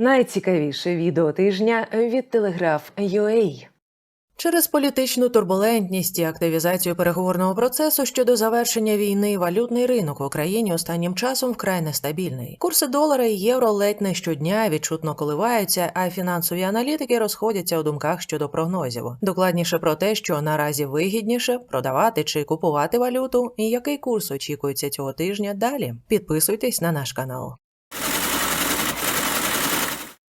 Найцікавіше відео тижня від Телеграф.UA. Через політичну турбулентність і активізацію переговорного процесу щодо завершення війни валютний ринок в Україні останнім часом вкрай нестабільний. Курси долара і євро ледь не щодня відчутно коливаються, а фінансові аналітики розходяться у думках щодо прогнозів. Докладніше про те, що наразі вигідніше продавати чи купувати валюту, і який курс очікується цього тижня. Далі підписуйтесь на наш канал.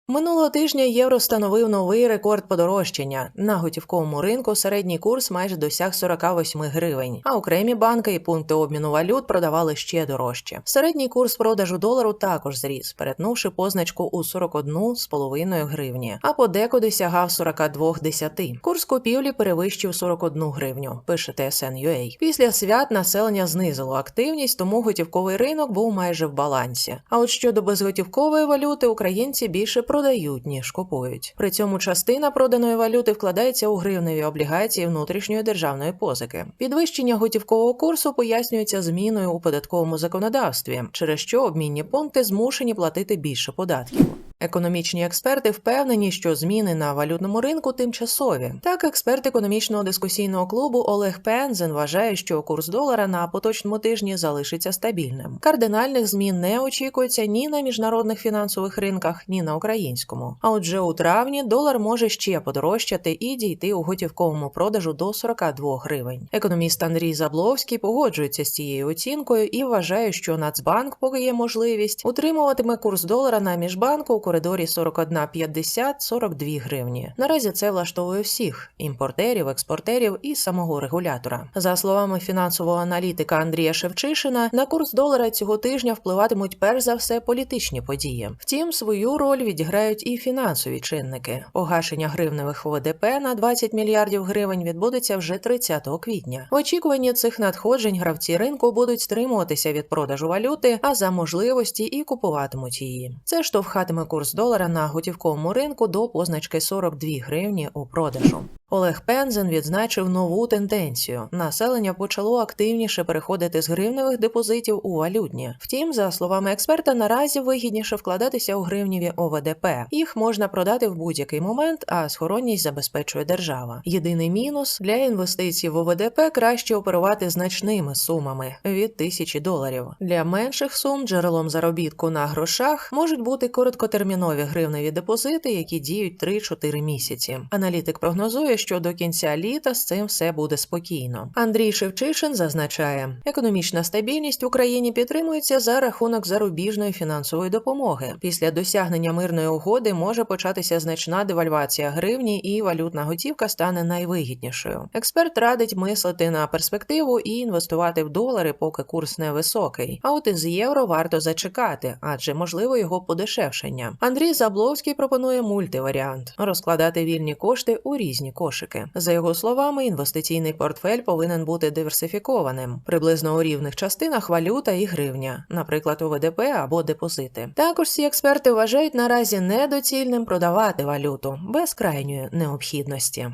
Минулого тижня євро становив новий рекорд подорожчання. На готівковому ринку середній курс майже досяг 48 гривень, а окремі банки і пункти обміну валют продавали ще дорожче. Середній курс продажу долару також зріс, перетнувши позначку у 41,5 гривні, а подекуди сягав 42,10. Курс купівлі перевищив 41 гривню. Пише TSN.ua. Після свят населення знизило активність, тому готівковий ринок був майже в балансі. А от щодо безготівкової валюти, українці більше продають ніж купують. При цьому частина проданої валюти вкладається у гривневі облігації внутрішньої державної позики. Підвищення готівкового курсу пояснюється зміною у податковому законодавстві, через що обмінні пункти змушені платити більше податків. Економічні експерти впевнені, що зміни на валютному ринку тимчасові. Так, експерт економічного дискусійного клубу Олег Пензен вважає, що курс долара на поточному тижні залишиться стабільним. Кардинальних змін не очікується ні на міжнародних фінансових ринках, ні на українському. А отже, у травні долар може ще подорожчати і дійти у готівковому продажу до 42 гривень. Економіст Андрій Забловський погоджується з цією оцінкою і вважає, що Нацбанк, поки є можливість, утримуватиме курс долара на міжбанку коридорі 41,50-42 гривні. Наразі це влаштовує всіх імпортерів, експортерів і самого регулятора. За словами фінансового аналітика Андрія Шевчишина, на курс долара цього тижня впливатимуть перш за все політичні події. Втім, свою роль відіграють і фінансові чинники. Погашення гривневих ВДП на 20 мільярдів гривень відбудеться вже 30 квітня. В очікуванні цих надходжень гравці ринку будуть стримуватися від продажу валюти, а за можливості і купуватимуть її. Це штовхатиме курс долара на готівковому ринку до позначки 42 гривні у продажу. Олег Пензен відзначив нову тенденцію. Населення почало активніше переходити з гривневих депозитів у валютні. Втім, за словами експерта, наразі вигідніше вкладатися у гривніві ОВДП. Їх можна продати в будь-який момент, а схоронність забезпечує держава. Єдиний мінус для інвестицій в ОВДП краще оперувати значними сумами від тисячі доларів. Для менших сум джерелом заробітку на грошах можуть бути короткотермінові гривневі депозити, які діють 3-4 місяці. Аналітик прогнозує, що до кінця літа з цим все буде спокійно. Андрій Шевчишин зазначає, економічна стабільність в Україні підтримується за рахунок зарубіжної фінансової допомоги. Після досягнення мирної угоди може початися значна девальвація гривні, і валютна готівка стане найвигіднішою. Експерт радить мислити на перспективу і інвестувати в долари, поки курс невисокий. А от із євро варто зачекати, адже можливо його подешевшення. Андрій Забловський пропонує мультиваріант розкладати вільні кошти у різні кошики. За його словами, інвестиційний портфель повинен бути диверсифікованим, приблизно у рівних частинах валюта і гривня, наприклад, у ВДП або депозити. Також всі експерти вважають наразі недоцільним продавати валюту без крайньої необхідності.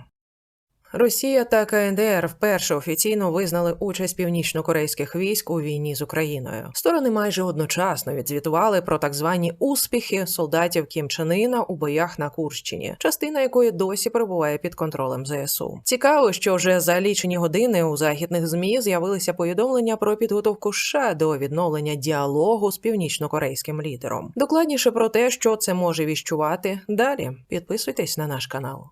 Росія та КНДР вперше офіційно визнали участь північно-корейських військ у війні з Україною. Сторони майже одночасно відзвітували про так звані успіхи солдатів Кім Чен Іна у боях на Курщині, частина якої досі перебуває під контролем ЗСУ. Цікаво, що вже за лічені години у західних змі з'явилися повідомлення про підготовку США до відновлення діалогу з північно-корейським лідером. Докладніше про те, що це може віщувати. Далі підписуйтесь на наш канал.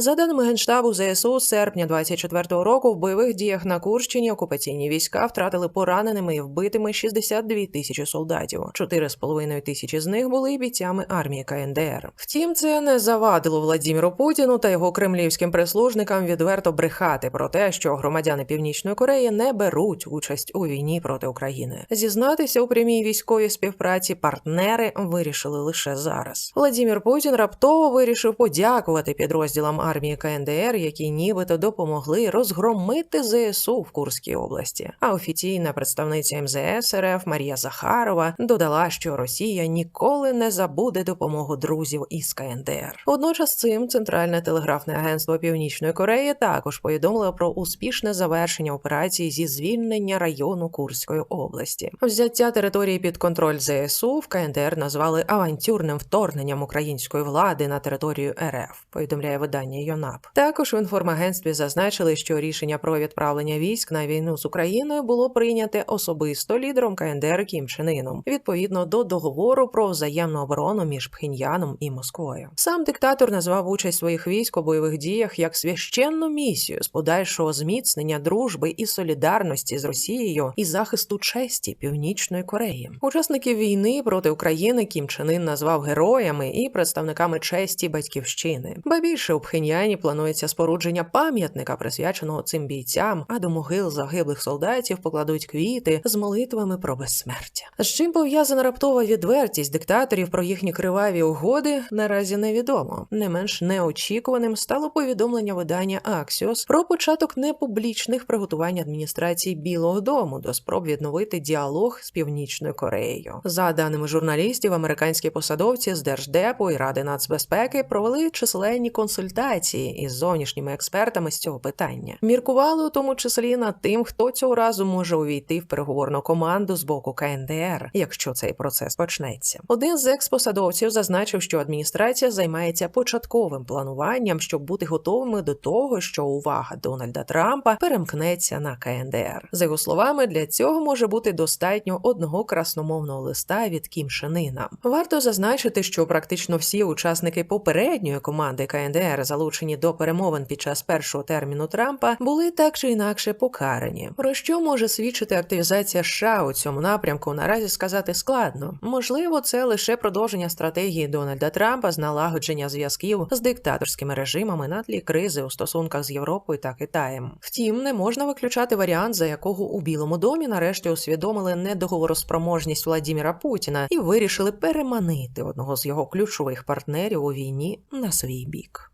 За даними Генштабу ЗСУ, з серпня 24-го року в бойових діях на Курщині окупаційні війська втратили пораненими і вбитими 62 тисячі солдатів. 4,5 тисячі з них були бійцями армії КНДР. Втім, це не завадило Владіміру Путіну та його кремлівським прислужникам відверто брехати про те, що громадяни Північної Кореї не беруть участь у війні проти України. Зізнатися у прямій військовій співпраці партнери вирішили лише зараз. Владімір Путін раптово вирішив подякувати підрозділам армії КНДР, які нібито допомогли розгромити ЗСУ в Курській області. А офіційна представниця МЗС РФ Марія Захарова додала, що Росія ніколи не забуде допомогу друзів із КНДР. Водночас цим центральне телеграфне агентство Північної Кореї також повідомило про успішне завершення операції зі звільнення району Курської області. Взяття території під контроль ЗСУ в КНДР назвали авантюрним вторгненням української влади на територію РФ. Повідомляє видання ЮНАП. Також в інформагентстві зазначили, що рішення про відправлення військ на війну з Україною було прийняте особисто лідером КНДР Кім Чен Іном, відповідно до договору про взаємну оборону між Пхеньяном і Москвою. Сам диктатор назвав участь своїх військ у бойових діях як священну місію з подальшого зміцнення дружби і солідарності з Росією і захисту честі Північної Кореї. Учасників війни проти України Кім Чен Ін назвав героями і представниками честі батьківщини. Ба більше у Пхеньяні планується спорудження пам'ятника, присвяченого цим бійцям, а до могил загиблих солдатів покладуть квіти з молитвами про безсмертя. З чим пов'язана раптова відвертість диктаторів про їхні криваві угоди, наразі невідомо. Не менш неочікуваним стало повідомлення видання Axios про початок непублічних приготувань адміністрації Білого Дому до спроб відновити діалог з Північною Кореєю. За даними журналістів, американські посадовці з Держдепу і Ради нацбезпеки провели численні консультації із зовнішніми експертами з цього питання. Міркували у тому числі над тим, хто цього разу може увійти в переговорну команду з боку КНДР, якщо цей процес почнеться. Один з експосадовців зазначив, що адміністрація займається початковим плануванням, щоб бути готовими до того, що увага Дональда Трампа перемкнеться на КНДР. За його словами, для цього може бути достатньо одного красномовного листа від Кім Шенина. Варто зазначити, що практично всі учасники попередньої команди КНДР, залучені до перемовин під час першого терміну Трампа, були так чи інакше покарані. Про що може свідчити активізація США у цьому напрямку? Наразі сказати складно. Можливо, це лише продовження стратегії Дональда Трампа з налагодження зв'язків з диктаторськими режимами на тлі кризи у стосунках з Європою та Китаєм. Втім, не можна виключати варіант, за якого у Білому домі нарешті усвідомили недоговороспроможність Владіміра Путіна і вирішили переманити одного з його ключових партнерів у війні на свій бік.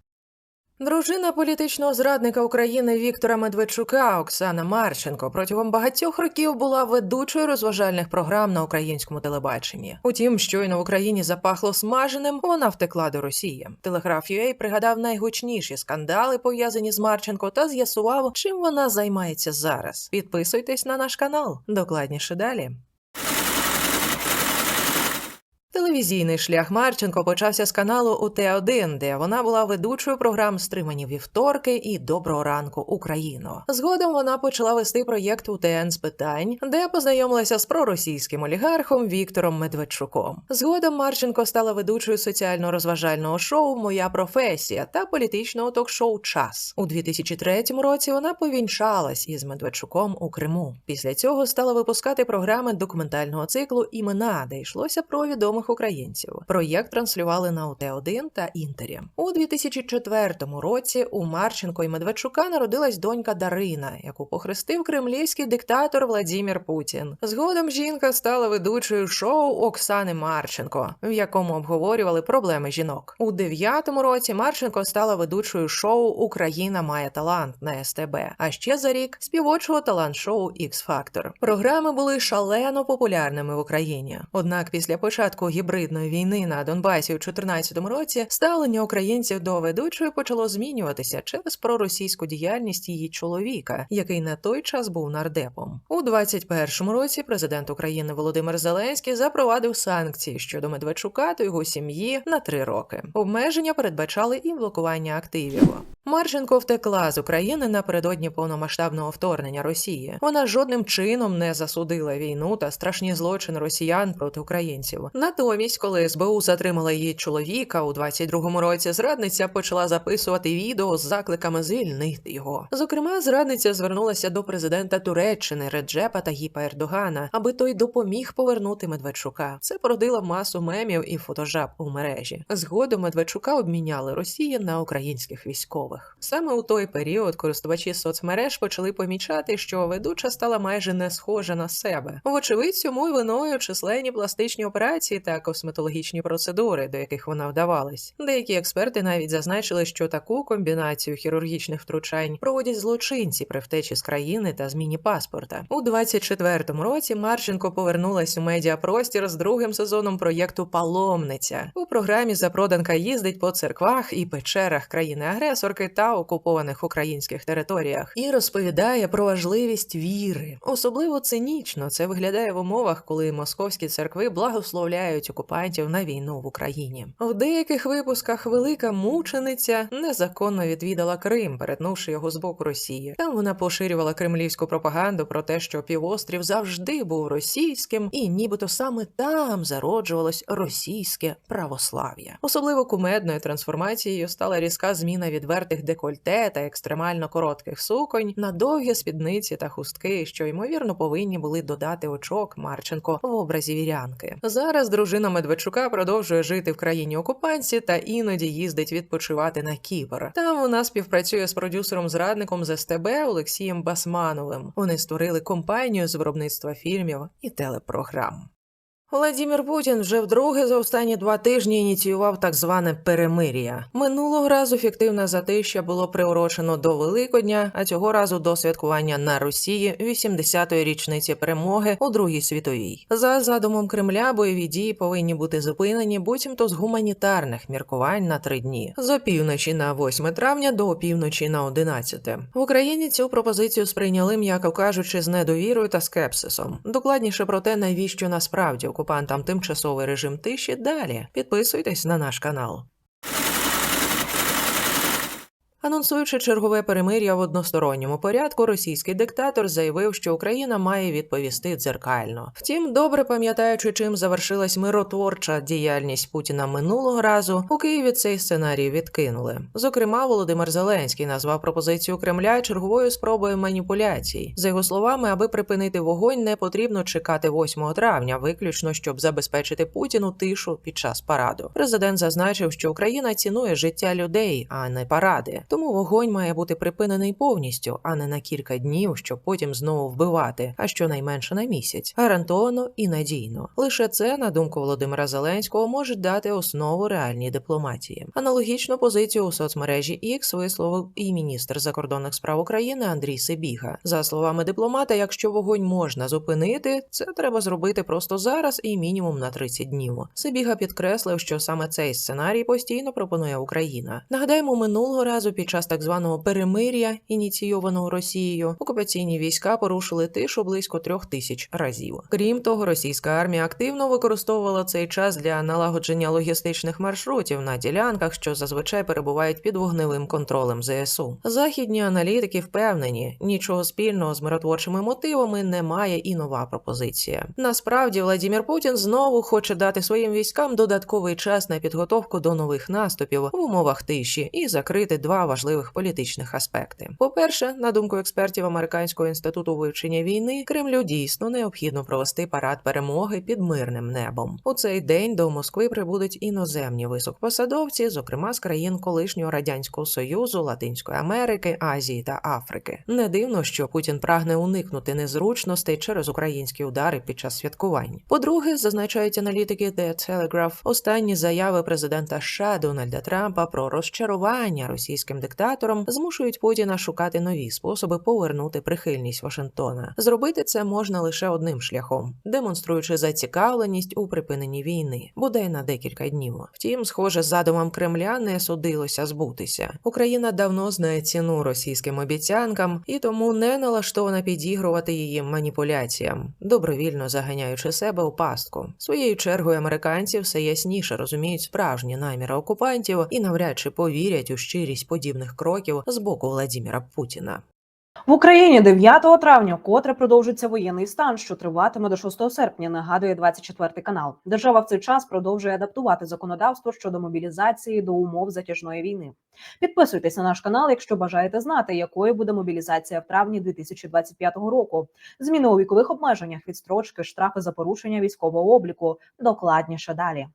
Дружина політичного зрадника України Віктора Медведчука Оксана Марченко протягом багатьох років була ведучою розважальних програм на українському телебаченні. Утім, щойно в Україні запахло смаженим, вона втекла до Росії. Телеграф UA пригадав найгучніші скандали, пов'язані з Марченко, та з'ясував, чим вона займається зараз. Підписуйтесь на наш канал. Докладніше далі. Телевізійний шлях Марченко почався з каналу УТ1, де вона була ведучою програм Стримані вівторки і Доброго ранку Україно. Згодом вона почала вести проєкт УТН з питань, де познайомилася з проросійським олігархом Віктором Медведчуком. Згодом Марченко стала ведучою соціально-розважального шоу Моя професія та політичного ток-шоу Час у 2003 році. Вона повінчалась із Медведчуком у Криму. Після цього стала випускати програми документального циклу Імена, де йшлося про відомих українців. Проєкт транслювали на УТ1 та Інтері. У 2004 році у Марченко і Медведчука народилась донька Дарина, яку похрестив кремлівський диктатор Владімір Путін. Згодом жінка стала ведучою шоу Оксани Марченко, в якому обговорювали проблеми жінок. У дев'ятому році Марченко стала ведучою шоу Україна має талант на СТБ. А ще за рік співочого талант-шоу X Factor. Програми були шалено популярними в Україні. Однак після початку гібридної війни на Донбасі у 2014 році ставлення українців до ведучої почало змінюватися через проросійську діяльність її чоловіка, який на той час був нардепом. У 2021 році президент України Володимир Зеленський запровадив санкції щодо Медведчука та його сім'ї на три роки. Обмеження передбачали і блокування активів. Марченко втекла з України напередодні повномасштабного вторгнення Росії. Вона жодним чином не засудила війну та страшні злочини росіян проти українців. Натомість, коли СБУ затримала її чоловіка у 22-му році, зрадниця почала записувати відео з закликами звільнити його. Зокрема, зрадниця звернулася до президента Туреччини Реджепа Тагіпа Ердогана, аби той допоміг повернути Медведчука. Це породило масу мемів і фотожаб у мережі. Згодом Медведчука обміняли Росії на українських військових. Саме у той період користувачі соцмереж почали помічати, що ведуча стала майже не схожа на себе. Вочевидь, цьому й виною численні пластичні операції та косметологічні процедури, до яких вона вдавалась. Деякі експерти навіть зазначили, що таку комбінацію хірургічних втручань проводять злочинці при втечі з країни та зміні паспорта. У 24-му році Марченко повернулась у медіапростір з другим сезоном проєкту Паломниця. У програмі запроданка їздить по церквах і печерах країни-агресорки та окупованих українських територіях і розповідає про важливість віри. Особливо цинічно це виглядає в умовах, коли московські церкви благословляють окупантів на війну в Україні. В деяких випусках велика мучениця незаконно відвідала Крим, перетнувши його з боку Росії. Там вона поширювала кремлівську пропаганду про те, що півострів завжди був російським, і нібито саме там зароджувалось російське православ'я. Особливо кумедною трансформацією стала різка зміна відвертих декольте та екстремально коротких суконь на довгі спідниці та хустки, що ймовірно повинні були додати очок Марченко в образі вірянки. Зараз дружина Медведчука продовжує жити в країні окупанці та іноді їздить відпочивати на Кіпр. Там вона співпрацює з продюсером-зрадником з СТБ Олексієм Басмановим. Вони створили компанію з виробництва фільмів і телепрограм. Владімір Путін вже вдруге за останні два тижні ініціював так зване перемир'я. Минулого разу фіктивне затища було приурочено до Великодня, а цього разу до святкування на Росії 80-ї річниці перемоги у Другій світовій. За задумом Кремля бойові дії повинні бути зупинені, буцімто з гуманітарних міркувань на три дні з опівночі на 8 травня до опівночі на 11. В Україні цю пропозицію сприйняли, м'яко кажучи, з недовірою та скепсисом. Докладніше про те, навіщо насправді окупантам тимчасовий режим тиші далі. Підписуйтесь на наш канал. Анонсуючи чергове перемир'я в односторонньому порядку, російський диктатор заявив, що Україна має відповісти дзеркально. Втім, добре пам'ятаючи, чим завершилась миротворча діяльність Путіна минулого разу, у Києві цей сценарій відкинули. Зокрема, Володимир Зеленський назвав пропозицію Кремля черговою спробою маніпуляцій. За його словами, аби припинити вогонь, не потрібно чекати 8 травня, виключно щоб забезпечити Путіну тишу під час параду. Президент зазначив, що Україна цінує життя людей, а не паради. Тому вогонь має бути припинений повністю, а не на кілька днів, щоб потім знову вбивати, а щонайменше на місяць, гарантовано і надійно. Лише це, на думку Володимира Зеленського, може дати основу реальній дипломатії. Аналогічну позицію у соцмережі X висловив і міністр закордонних справ України Андрій Сибіга. За словами дипломата, якщо вогонь можна зупинити, це треба зробити просто зараз і мінімум на 30 днів. Сибіга підкреслив, що саме цей сценарій постійно пропонує Україна. Нагадаємо, минулого разу під час так званого перемир'я, ініційованого Росією, окупаційні війська порушили тишу близько трьох тисяч разів. Крім того, російська армія активно використовувала цей час для налагодження логістичних маршрутів на ділянках, що зазвичай перебувають під вогневим контролем ЗСУ. Західні аналітики впевнені, нічого спільного з миротворчими мотивами немає і нова пропозиція. Насправді, Владімір Путін знову хоче дати своїм військам додатковий час на підготовку до нових наступів в умовах тиші і закрити два важливих політичних аспекти. По-перше, на думку експертів Американського інституту вивчення війни, Кремлю дійсно необхідно провести парад перемоги під мирним небом. У цей день до Москви прибудуть іноземні високопосадовці, зокрема з країн колишнього радянського союзу, Латинської Америки, Азії та Африки. Не дивно, що Путін прагне уникнути незручностей через українські удари під час святкувань. По-друге, зазначають аналітики The Telegraph, останні заяви президента США Дональда Трампа про розчарування російським диктатором змушують Путіна шукати нові способи повернути прихильність Вашингтона. Зробити це можна лише одним шляхом, демонструючи зацікавленість у припиненні війни, бодай на декілька днів. Втім, схоже, з задумом Кремля не судилося збутися. Україна давно знає ціну російським обіцянкам і тому не налаштована підігрувати її маніпуляціям, добровільно заганяючи себе у пастку. Своєю чергою американці все ясніше розуміють справжні наміри окупантів і навряд чи повірять у щирість подібних кроків з боку Владіміра Путіна. В Україні 9 травня вкотре продовжиться воєнний стан, що триватиме до 6 серпня. Нагадує 24 канал. Держава в цей час продовжує адаптувати законодавство щодо мобілізації до умов затяжної війни. Підписуйтесь на наш канал, якщо бажаєте знати, якою буде мобілізація в травні 2025 року. Зміни у вікових обмеженнях, відстрочки, штрафи за порушення військового обліку. Докладніше далі.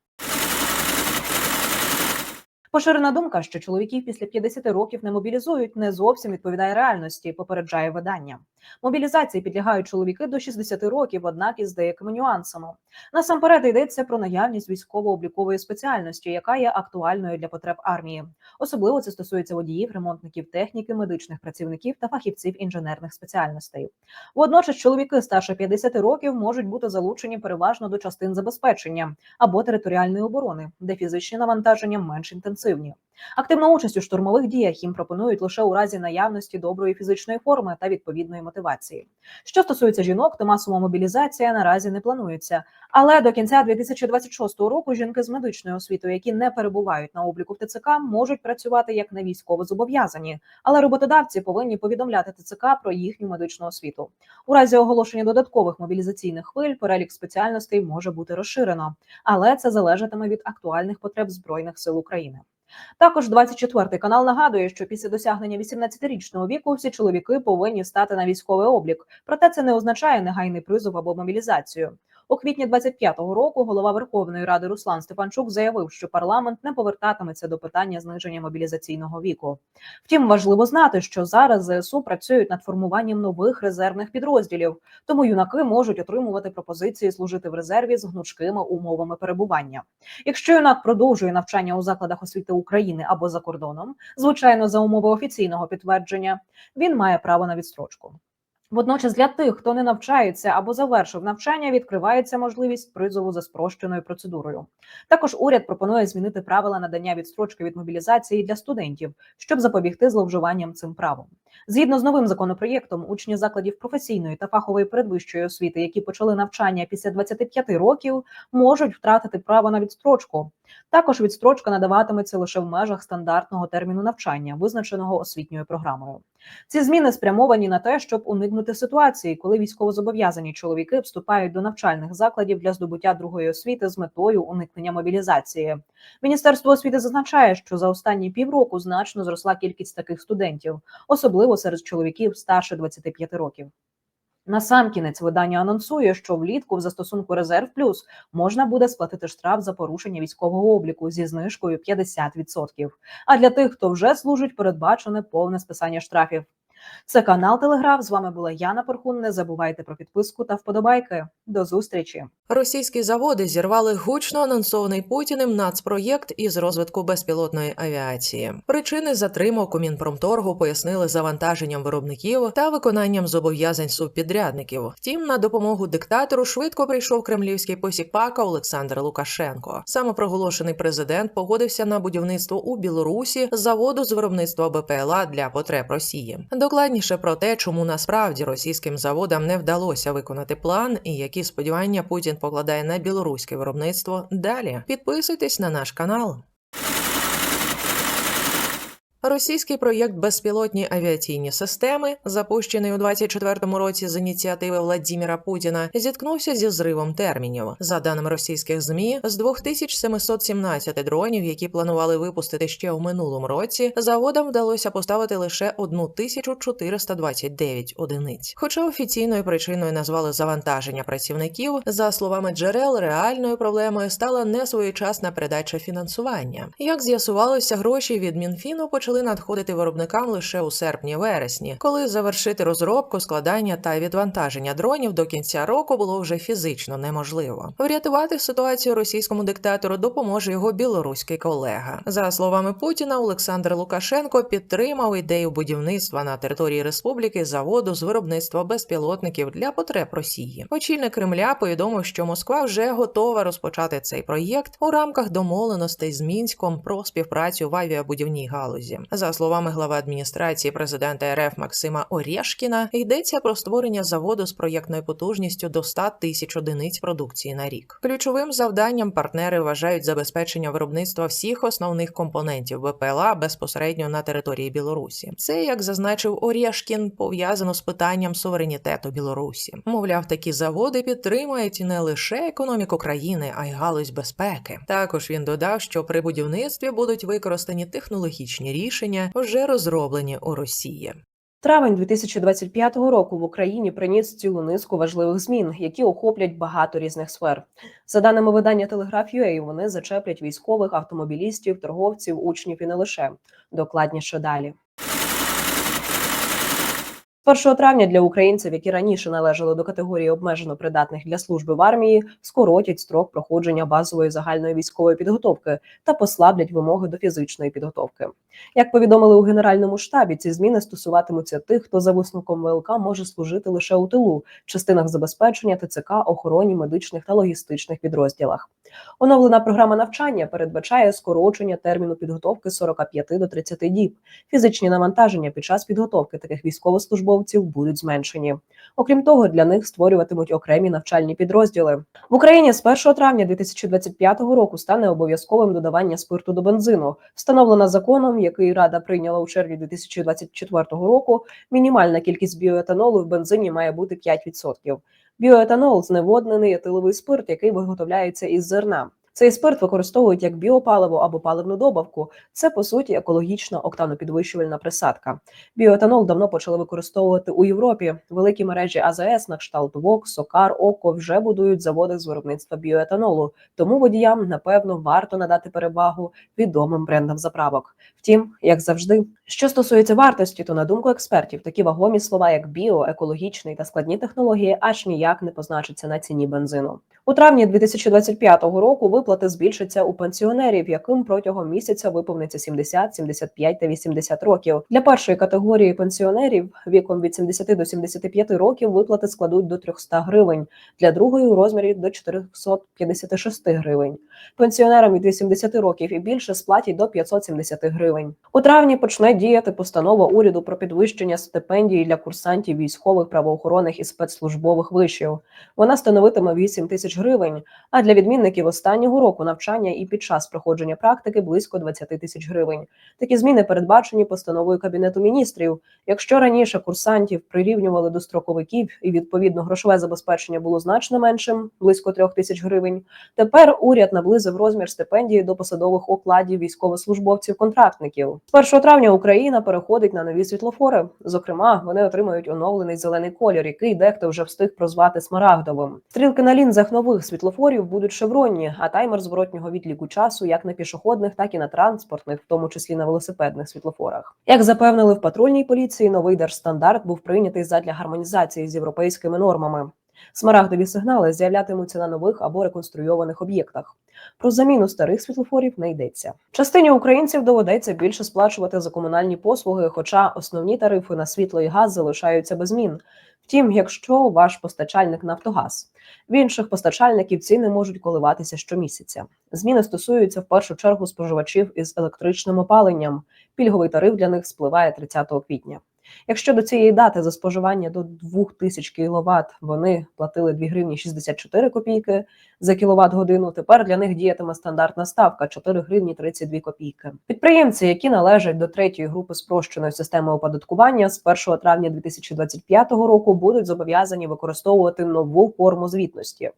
Поширена думка, що чоловіків після 50 років не мобілізують, не зовсім відповідає реальності, попереджає видання. Мобілізації підлягають чоловіки до 60 років, однак із деякими нюансами. Насамперед йдеться про наявність військово-облікової спеціальності, яка є актуальною для потреб армії. Особливо це стосується водіїв, ремонтників техніки, медичних працівників та фахівців інженерних спеціальностей. Водночас чоловіки старше 50 років можуть бути залучені переважно до частин забезпечення або територіальної оборони, де фізичні навантаження менш інтенсивні. Союзом. Активну участь у штурмових діях їм пропонують лише у разі наявності доброї фізичної форми та відповідної мотивації. Що стосується жінок, то масова мобілізація наразі не планується. Але до кінця 2026 року жінки з медичною освітою, які не перебувають на обліку в ТЦК, можуть працювати як не військово зобов'язані. Але роботодавці повинні повідомляти ТЦК про їхню медичну освіту. У разі оголошення додаткових мобілізаційних хвиль перелік спеціальностей може бути розширено, але це залежатиме від актуальних потреб збройних сил України. Також 24 канал нагадує, що після досягнення 18-річного віку всі чоловіки повинні стати на військовий облік. Проте це не означає негайний призов або мобілізацію. У квітні 25-го року голова Верховної Ради Руслан Стефанчук заявив, що парламент не повертатиметься до питання зниження мобілізаційного віку. Втім, важливо знати, що зараз ЗСУ працюють над формуванням нових резервних підрозділів, тому юнаки можуть отримувати пропозиції служити в резерві з гнучкими умовами перебування. Якщо юнак продовжує навчання у закладах освіти України або за кордоном, звичайно, за умови офіційного підтвердження, він має право на відстрочку. Водночас для тих, хто не навчається або завершив навчання, відкривається можливість призову за спрощеною процедурою. Також уряд пропонує змінити правила надання відстрочки від мобілізації для студентів, щоб запобігти зловживанням цим правом. Згідно з новим законопроєктом, учні закладів професійної та фахової передвищої освіти, які почали навчання після 25 років, можуть втратити право на відстрочку. Також відстрочка надаватиметься лише в межах стандартного терміну навчання, визначеного освітньою програмою. Ці зміни спрямовані на те, щоб уникнути ситуації, коли військовозобов'язані чоловіки вступають до навчальних закладів для здобуття другої освіти з метою уникнення мобілізації. Міністерство освіти зазначає, що за останні півроку значно зросла кількість таких студентів, особливо серед чоловіків старше 25 років. Насамкінець видання анонсує, що влітку в застосунку Резерв Плюс можна буде сплатити штраф за порушення військового обліку зі знижкою 50%. А для тих, хто вже служить, передбачене повне списання штрафів. Це канал Телеграф. З вами була Яна Порхун. Не забувайте про підписку та вподобайки. До зустрічі. Російські заводи зірвали гучно анонсований Путіним нацпроєкт із розвитку безпілотної авіації. Причини затримок у Мінпромторгу пояснили завантаженням виробників та виконанням зобов'язань субпідрядників. Втім, на допомогу диктатору швидко прийшов кремлівський посікпака Олександр Лукашенко. Самопроголошений президент погодився на будівництво у Білорусі заводу з виробництва БПЛА для потреб Росії. Докладніше про те, чому насправді російським заводам не вдалося виконати план і які сподівання Путін покладає на білоруське виробництво. Далі підписуйтесь на наш канал. Російський проєкт безпілотні авіаційні системи, запущений у 24-му році з ініціативи Владіміра Путіна, зіткнувся зі зривом термінів. За даними російських змі, з 2717 дронів, які планували випустити ще у минулому році, заводам вдалося поставити лише 1429 одиниць. Хоча офіційною причиною назвали завантаження працівників, за словами джерел, реальною проблемою стала несвоєчасна передача фінансування. Як з'ясувалося, гроші від Мінфіну почали надходити виробникам лише у серпні-вересні, коли завершити розробку, складання та відвантаження дронів до кінця року було вже фізично неможливо. Врятувати ситуацію російському диктатору допоможе його білоруський колега. За словами Путіна, Олександр Лукашенко підтримав ідею будівництва на території республіки заводу з виробництва безпілотників для потреб Росії. Очільник Кремля повідомив, що Москва вже готова розпочати цей проєкт у рамках домовленостей з мінськом про співпрацю в авіабудівній галузі. За словами глави адміністрації президента РФ Максима Орєшкіна, йдеться про створення заводу з проєктною потужністю до 100 тисяч одиниць продукції на рік. Ключовим завданням партнери вважають забезпечення виробництва всіх основних компонентів БПЛА безпосередньо на території Білорусі. Це, як зазначив Орєшкін, пов'язано з питанням суверенітету Білорусі. Мовляв, такі заводи підтримують не лише економіку країни, а й галузь безпеки. Також він додав, що при будівництві будуть використані технологічні рішення, вже розроблені у Росії. Травень 2025 року в Україні приніс цілу низку важливих змін, які охоплять багато різних сфер. За даними видання Телеграф.ua, вони зачеплять військових, автомобілістів, торговців, учнів і не лише. Докладніше далі. З 1 травня для українців, які раніше належали до категорії обмежено придатних для служби в армії, скоротять строк проходження базової загальної військової підготовки та послаблять вимоги до фізичної підготовки. Як повідомили у генеральному штабі, ці зміни стосуватимуться тих, хто за висновком ВЛК може служити лише у тилу, частинах забезпечення ТЦК, охороні медичних та логістичних підрозділах. Оновлена програма навчання передбачає скорочення терміну підготовки з 45 до 30 діб. Фізичні навантаження під час підготовки таких військовослужбовців будуть зменшені. Окрім того, для них створюватимуть окремі навчальні підрозділи. В Україні з 1 травня 2025 року стане обов'язковим додавання спирту до бензину. Встановлена законом, який Рада прийняла у червні 2024 року. Мінімальна кількість біоетанолу в бензині має бути 5%. Біоетанол зневоднений етиловий спирт, який виготовляється із зерна. Цей спирт використовують як біопаливо або паливну добавку. Це по суті екологічна октанопідвищувальна присадка. Біоетанол давно почали використовувати у Європі. Великі мережі АЗС на кшталт ВОК, Сокар, Око вже будують заводи з виробництва біоетанолу. Тому водіям напевно варто надати перевагу відомим брендам заправок. Втім, як завжди, що стосується вартості, то на думку експертів, такі вагомі слова, як біо, екологічний та складні технології, аж ніяк не позначаться на ціні бензину. У травні 2025 року виплати збільшаться у пенсіонерів, яким протягом місяця виповниться 70, 75 та 80 років. Для першої категорії пенсіонерів віком від 70 до 75 років виплати складуть до 300 гривень, для другої у розмірі до 456 гривень. Пенсіонерам від 80 років і більше сплатять до 570 гривень. У травні почне діяти постанова уряду про підвищення стипендій для курсантів військових, правоохоронних і спецслужбових вишів. Вона становитиме 8 тисяч гривень, а для відмінників останнього року навчання і під час проходження практики близько 20 тисяч гривень. Такі зміни передбачені постановою кабінету міністрів. Якщо раніше курсантів прирівнювали до строковиків і відповідно грошове забезпечення було значно меншим близько 3 тисяч гривень. Тепер уряд наблизив розмір стипендії до посадових окладів військовослужбовців-контрактників. З 1 травня Україна переходить на нові світлофори. Зокрема, вони отримають оновлений зелений колір, який дехто вже встиг прозвати смарагдовим. Стрілки на лінзах нових світлофорів будуть шевронні, а таймер зворотнього відліку часу як на пішохідних, так і на транспортних, в тому числі на велосипедних світлофорах. Як запевнили в патрульній поліції, новий держстандарт був прийнятий задля гармонізації з європейськими нормами. Смарагдові сигнали з'являтимуться на нових або реконструйованих об'єктах. Про заміну старих світлофорів не йдеться. Частині українців доведеться більше сплачувати за комунальні послуги, хоча основні тарифи на світло і газ залишаються без змін. Втім, якщо ваш постачальник Нафтогаз, в інших постачальників ціни можуть коливатися щомісяця. Зміни стосуються в першу чергу споживачів із електричним опаленням. Пільговий тариф для них спливає 30 квітня. Якщо до цієї дати за споживання до 2000 кВт вони платили 2 гривні 64 копійки за кіловат годину, тепер для них діятиме стандартна ставка 4 гривні 32 копійки. Підприємці, які належать до третьої групи спрощеної системи оподаткування, з 1 травня 2025 року будуть зобов'язані використовувати нову форму звітності.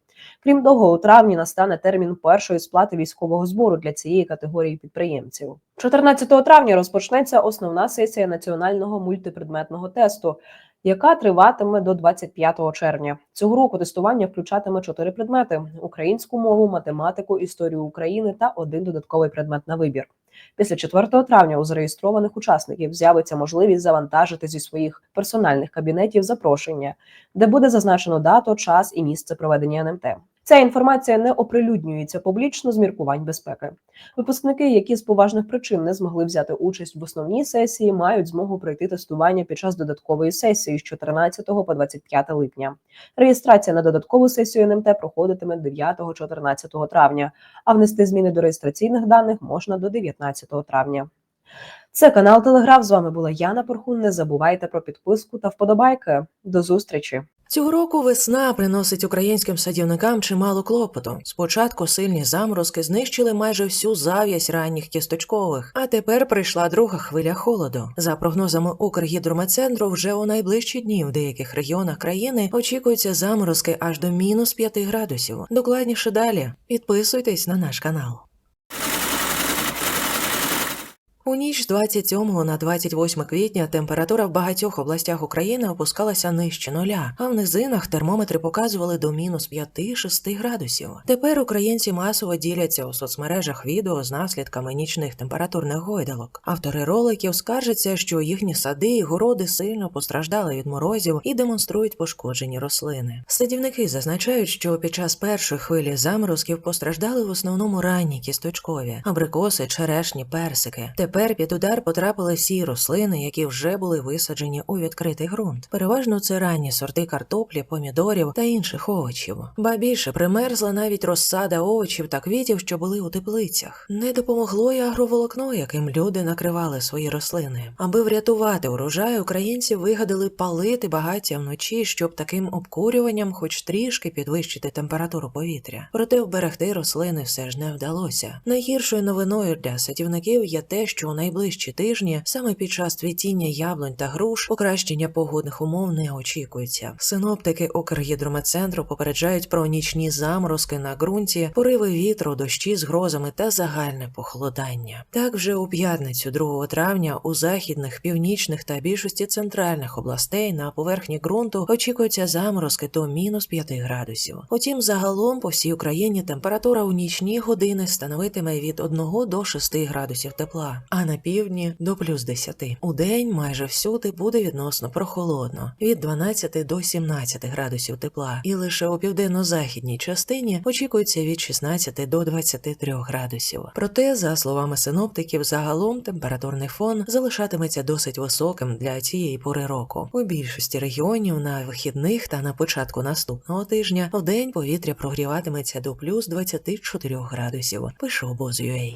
Крім того, у травні настане термін першої сплати військового збору для цієї категорії підприємців. 14 травня розпочнеться основна сесія національного мультипредметного тесту, яка триватиме до 25 червня. Цього року тестування включатиме чотири предмети: українську мову, математику, історію України та один додатковий предмет на вибір. Після 4 травня у зареєстрованих учасників з'явиться можливість завантажити зі своїх персональних кабінетів запрошення, де буде зазначено дату, час і місце проведення НМТ. Ця інформація не оприлюднюється публічно з міркувань безпеки. Випускники, які з поважних причин не змогли взяти участь в основній сесії, мають змогу пройти тестування під час додаткової сесії з 14 по 25 липня. Реєстрація на додаткову сесію НМТ проходитиме 9-14 травня, а внести зміни до реєстраційних даних можна до 19 травня. Це канал Телеграф. З вами була Яна Порхун. Не забувайте про підписку та вподобайки. До зустрічі! Цього року весна приносить українським садівникам чимало клопоту. Спочатку сильні заморозки знищили майже всю зав'язь ранніх кісточкових, а тепер прийшла друга хвиля холоду. За прогнозами Укргідрометцентру, вже у найближчі дні в деяких регіонах країни очікуються заморозки аж до мінус 5 градусів. Докладніше далі. Підписуйтесь на наш канал. У ніч з 27 на 28 квітня температура в багатьох областях України опускалася нижче нуля, а в низинах термометри показували до мінус 5-6 градусів. Тепер українці масово діляться у соцмережах відео з наслідками нічних температурних гойдалок. Автори роликів скаржаться, що їхні сади і городи сильно постраждали від морозів і демонструють пошкоджені рослини. Садівники зазначають, що під час першої хвилі заморозків постраждали в основному ранні кісточкові абрикоси, черешні, персики. Тепер під удар потрапили всі рослини, які вже були висаджені у відкритий ґрунт. Переважно це ранні сорти картоплі, помідорів та інших овочів. Ба більше примерзла навіть розсада овочів та квітів, що були у теплицях. Не допомогло й агроволокно, яким люди накривали свої рослини. Аби врятувати урожай, українці вигадали палити багаття вночі, щоб таким обкурюванням, хоч трішки підвищити температуру повітря. Проте вберегти рослини все ж не вдалося. Найгіршою новиною для садівників є те, що у найближчі тижні, саме під час цвітіння яблунь та груш, покращення погодних умов не очікується. Синоптики Укргідрометцентру попереджають про нічні заморозки на ґрунті, пориви вітру, дощі з грозами та загальне похолодання. Так вже у п'ятницю, 2 травня, у західних, північних та більшості центральних областей на поверхні ґрунту очікуються заморозки до мінус 5 градусів. Утім, загалом по всій Україні температура у нічні години становитиме від 1 до 6 градусів тепла, а на півдні до плюс 10. У день майже всюди буде відносно прохолодно від 12 до 17 градусів тепла, і лише у південно-західній частині очікується від 16 до 23 градусів. Проте, за словами синоптиків, загалом температурний фон залишатиметься досить високим для цієї пори року. У більшості регіонів на вихідних та на початку наступного тижня в день повітря прогріватиметься до плюс 24 градусів. Пише обоз.ua.